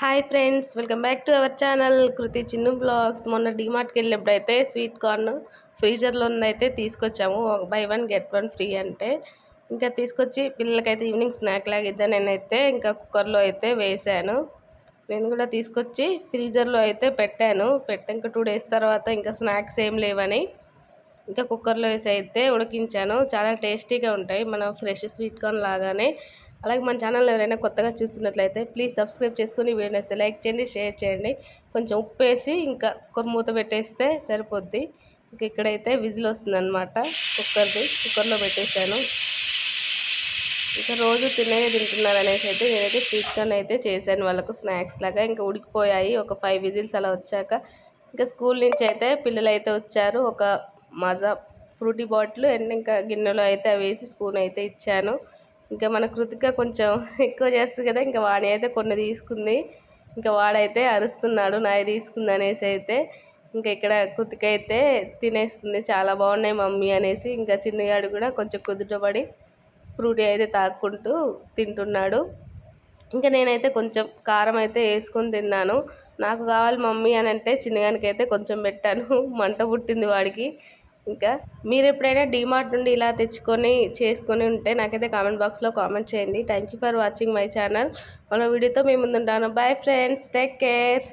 Hi friends welcome back to our channel Kriti Chinnu blogs. మొన్న డిమార్ట్కి వెళ్ళినప్పుడైతే sweet corn ఫ్రీజర్లో ఉందైతే తీసుకొచ్చాము. Buy one get one free అంటే ఇంకా తీసుకొచ్చి పిల్లలకైతే ఈవినింగ్ స్నాక్ లాగిద్దా నేనైతే ఇంకా కుక్కర్లో అయితే వేసాను నేను కూడా తీసుకొచ్చి ఫ్రీజర్లో అయితే పెట్టాను. పెట్ట ఇంకా టూ డేస్ తర్వాత ఇంకా స్నాక్స్ ఏం లేవని ఇంకా కుక్కర్లో వేసి అయితే ఉడికించాను. చాలా టేస్టీగా ఉంటాయి. మనం ఫ్రెష్ స్వీట్ కార్న్ లాగానే అలాగే మన ఛానల్ ఎవరైనా కొత్తగా చూస్తున్నట్లయితే ప్లీజ్ సబ్స్క్రైబ్ చేసుకుని వీడియో నేస్తే లైక్ చేయండి షేర్ చేయండి. కొంచెం ఉప్పు వేసి ఇంకా కుక్కర్ మూత పెట్టేస్తే సరిపోద్ది. ఇంక ఇక్కడైతే విజిల్ వస్తుందన్నమాట. కుక్కర్ది కుక్కర్లో పెట్టేశాను. ఇంకా రోజు తినే తింటున్నారు అనేసి అయితే నేనైతే స్వీట్ కార్న్ అయితే చేశాను. వాళ్ళకు స్నాక్స్ లాగా ఇంకా ఉడికిపోయాయి. ఒక ఫైవ్ విజిల్స్ అలా వచ్చాక ఇంకా స్కూల్ నుంచి అయితే పిల్లలు అయితే వచ్చారు. ఒక మజా ఫ్రూటీ బాటిల్ అండ్ ఇంకా గిన్నెలో అయితే అవి వేసి స్పూన్ అయితే ఇచ్చాను. ఇంకా మన కృతిక కొంచెం ఎక్కువ చేస్తుంది కదా ఇంకా వాడి అయితే కొన్ని తీసుకుంది. ఇంకా వాడైతే అరుస్తున్నాడు నాయ తీసుకుంది అనేసి అయితే. ఇంకా ఇక్కడ కృతిక అయితే తినేస్తుంది చాలా బాగున్నాయి మమ్మీ అనేసి. ఇంకా చిన్నగాడు కూడా కొంచెం కుదుటపడి ఫ్రూటీ అయితే తాక్కుంటూ తింటున్నాడు. ఇంకా నేనైతే కొంచెం కారం అయితే వేసుకొని తిన్నాను. నాకు కావాలి మమ్మీ అని అంటే చిన్నగానికైతే కొంచెం పెట్టాను. మంట పుట్టింది వాడికి. ఇంకా మీరు ఎప్పుడైనా డీమార్ట్ నుండి ఇలా తెచ్చుకొని చేసుకొని ఉంటే నాకైతే కామెంట్ బాక్స్లో కామెంట్ చేయండి. Thank you for watching my channel మన వీడియోతో మేము ముందుంటాను. Bye friends take care